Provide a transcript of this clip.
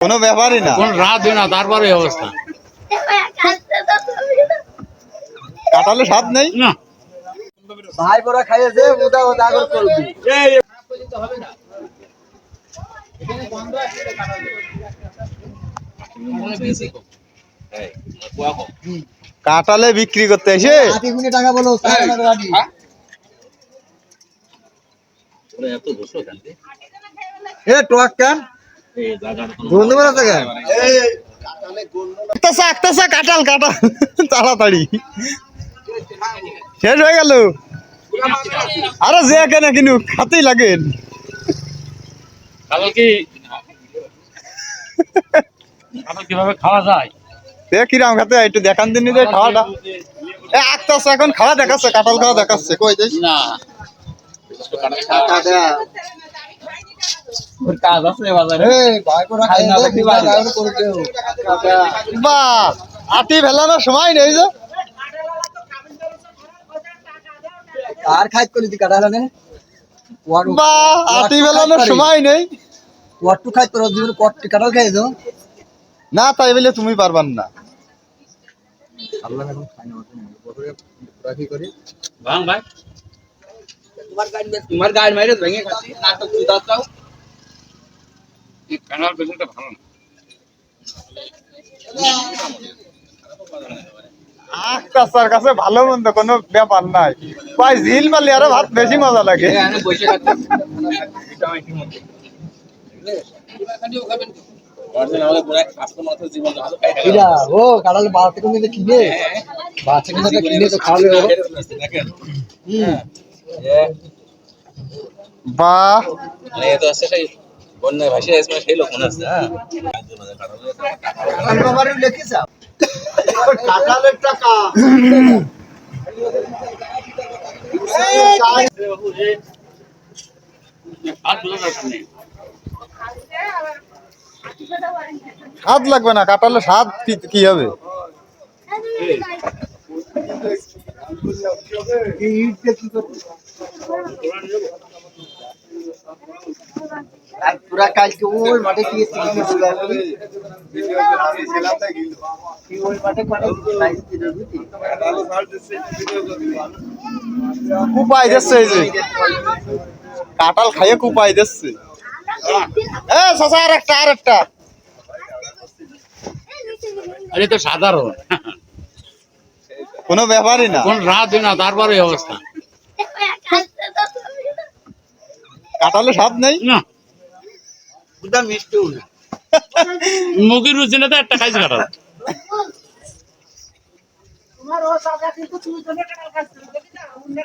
কোনো ব্যাপারই না। কোন রাত দিন না তারপরে অবস্থা। কাটালে স্বাদ নেই? না। ভাই বড় খাইয়েছে উদা উদা করে করবি। কাটালে বিক্রি করতে এসে? টাকা বলো এত বসো এ টক কেন? থেকে আক্তাসা আক্তাসা কাটাল কাটাল তাড়াতাড়ি। শেষ হয়ে গেল। আরে যে কেন কিনু খাতেই লাগেন কাল কি? কীভাবে খাওয়া যায়? সে কিরাম খাতে? একটু দেখান দিন যে খাওয়াটা। এ আক্তাসা এখন খাওয়া দেখাচ্ছে কাটাল খাওয়া দেখাচ্ছে। কই দেখ না। কাজ আছে বাজারে। বা সময় নেই যে। আর খাইত কলি দি কাটা হলানে? বা সময় নেই। খাইত কাটাল না তাই বলে তুমি পারবার না। আল্লাহ এখন খাই না বড় রাখি করি। ভাঙ ভাই। তোমার গাড়ি তোমার গাড়ি মাইরে ভেঙে খাচ্ছি। নাটক জুতা চাও এই বেগুনটা ভালো না। কাছে ভালো মন্দ কোনো ব্যাপার নাই। ভাই ঝিল মারলে আরও ভাত বেশি মজা লাগে। ও বাড়তে কোন কিনে। বাচ্চা কিনে তো খাওয়াবে বাহ। বন্যায় ভাসে আসবে সেই লোক মনে আছে হ্যাঁ। টাকা স্বাদ লাগবে না কাটালে স্বাদ কি- কি হবে? আর পুরা কালকে ওই মাঠে ওই মাঠে কুপাই দিচ্ছে এই যে। কাটাল খাইয়ে কুপাই দিচ্ছে আর একটা আর একটা আরে তো সাধারণ। কোনো ব্যাপারই না। কোন রাত দিন না তারপরে অবস্থা। কাটালে স্বাদ নেই? না। পুরা মিষ্টি না মুগির রুচি না তো একটা খাইছে কাটাল তোমার ও দাদা কিন্তু তুই জন্য না অন্য